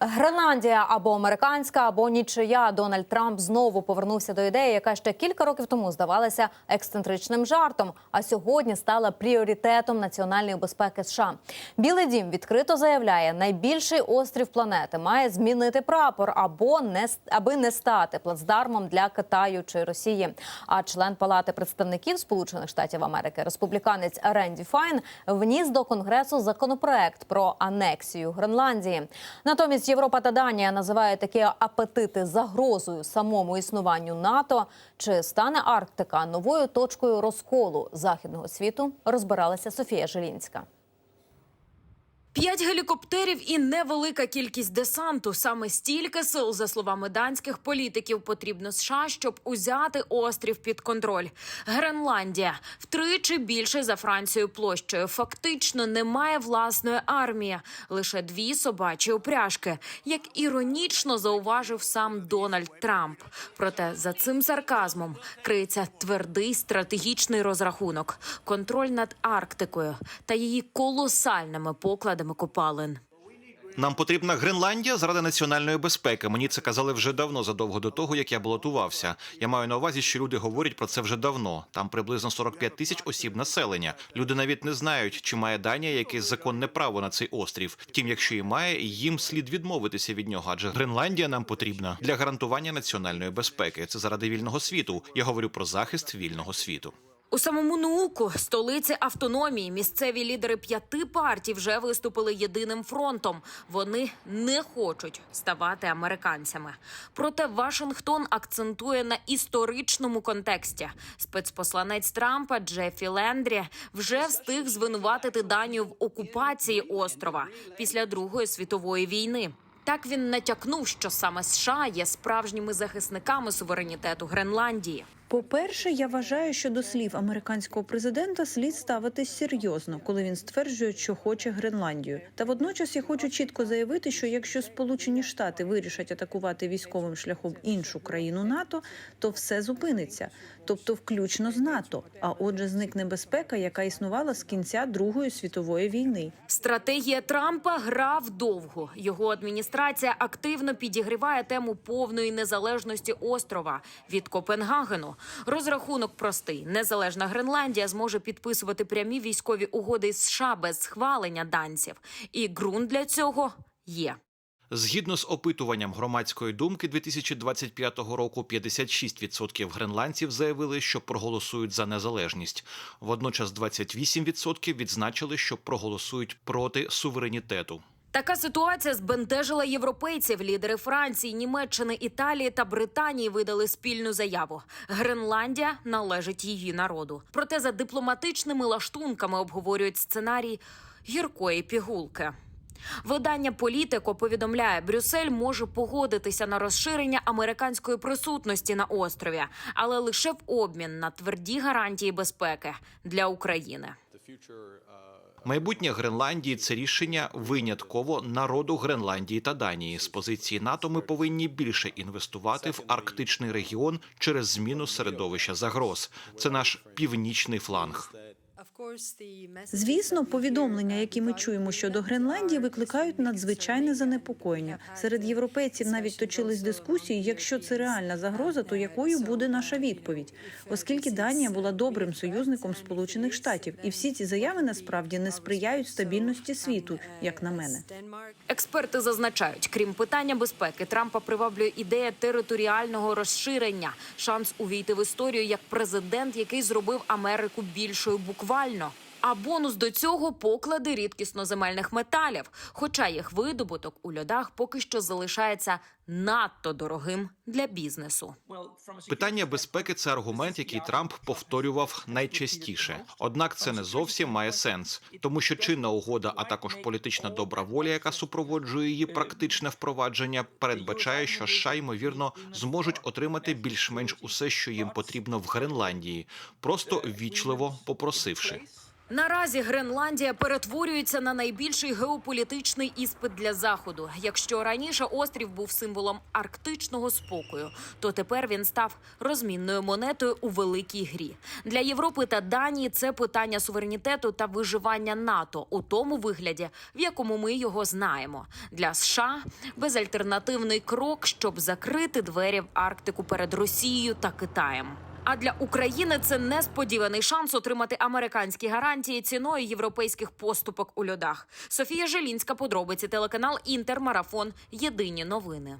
Гренландія або американська, або нічия. Дональд Трамп знову повернувся до ідеї, яка ще кілька років тому здавалася ексцентричним жартом, а сьогодні стала пріоритетом національної безпеки США. Білий дім відкрито заявляє, найбільший острів планети має змінити прапор або не аби не стати плацдармом для Китаю чи Росії. А член Палати представників Сполучених Штатів Америки, республіканець Ренді Файн, вніс до конгресу законопроект про анексію Гренландії. Натомість Європа та Данія називають такі апетити загрозою самому існуванню НАТО. Чи стане Арктика новою точкою розколу західного світу? Розбиралася Софія Жилінська. П'ять гелікоптерів і невелика кількість десанту. Саме стільки сил, за словами данських політиків, потрібно США, щоб узяти острів під контроль. Гренландія втричі більше за Францію площею. Фактично немає власної армії, лише дві собачі упряжки, як іронічно зауважив сам Дональд Трамп. Проте за цим сарказмом криється твердий стратегічний розрахунок, контроль над Арктикою та її колосальними покладами копалин. Нам потрібна Гренландія заради національної безпеки. Мені це казали вже давно, задовго до того, як я балотувався. Я маю на увазі, що люди говорять про це вже давно. Там приблизно 45 тисяч осіб населення. Люди навіть не знають, чи має Данія якесь законне право на цей острів. Втім, якщо і має, їм слід відмовитися від нього, адже Гренландія нам потрібна для гарантування національної безпеки. Це заради вільного світу. Я говорю про захист вільного світу. У самому науку, столиці автономії, місцеві лідери п'яти партій вже виступили єдиним фронтом. Вони не хочуть ставати американцями. Проте Вашингтон акцентує на історичному контексті. Спецпосланець Трампа Джеффі Лендрі вже встиг звинуватити Данію в окупації острова після Другої світової війни. Так він натякнув, що саме США є справжніми захисниками суверенітету Гренландії. По-перше, я вважаю, що до слів американського президента слід ставитись серйозно, коли він стверджує, що хоче Гренландію. Та водночас я хочу чітко заявити, що якщо Сполучені Штати вирішать атакувати військовим шляхом іншу країну НАТО, то все зупиниться, тобто включно з НАТО. А отже, зникне безпека, яка існувала з кінця Другої світової війни. Стратегія Трампа гра вдовго. Його адміністрація активно підігріває тему повної незалежності острова від Копенгагену. Розрахунок простий: незалежна Гренландія зможе підписувати прямі військові угоди з США без схвалення данців. І ґрунт для цього є. Згідно з опитуванням громадської думки 2025 року, 56% гренландців заявили, що проголосують за незалежність. Водночас 28% відзначили, що проголосують проти суверенітету. Така ситуація збентежила європейців. Лідери Франції, Німеччини, Італії та Британії видали спільну заяву. Гренландія належить її народу. Проте за дипломатичними лаштунками обговорюють сценарій гіркої пігулки. Видання Політико повідомляє, Брюссель може погодитися на розширення американської присутності на острові, але лише в обмін на тверді гарантії безпеки для України. Майбутнє Гренландії це рішення винятково народу Гренландії та Данії. З позиції НАТО ми повинні більше інвестувати в арктичний регіон через зміну середовища загроз. Це наш північний фланг. Звісно, повідомлення, які ми чуємо щодо Гренландії, викликають надзвичайне занепокоєння. Серед європейців навіть точились дискусії, якщо це реальна загроза, то якою буде наша відповідь, оскільки Данія була добрим союзником Сполучених Штатів, і всі ці заяви насправді не сприяють стабільності світу, як на мене. Експерти зазначають, крім питання безпеки, Трампа приваблює ідея територіального розширення, шанс увійти в історію як президент, який зробив Америку більшою буквально. no. А бонус до цього поклади рідкісноземельних металів, хоча їх видобуток у льодах поки що залишається надто дорогим для бізнесу. Питання безпеки це аргумент, який Трамп повторював найчастіше. Однак це не зовсім має сенс, тому що чинна угода, а також політична добра воля, яка супроводжує її практичне впровадження, передбачає, що США, ймовірно зможуть отримати більш-менш усе, що їм потрібно в Гренландії, просто вічливо попросивши. Наразі Гренландія перетворюється на найбільший геополітичний іспит для заходу. Якщо раніше острів був символом арктичного спокою, то тепер він став розмінною монетою у великій грі. Для Європи та Данії це питання суверенітету та виживання НАТО у тому вигляді, в якому ми його знаємо. Для США безальтернативний крок, щоб закрити двері в Арктику перед Росією та Китаєм. А для України це несподіваний шанс отримати американські гарантії ціною європейських поступок у льодах. Софія Желінська, подробиці телеканал Інтермарафон. Єдині новини.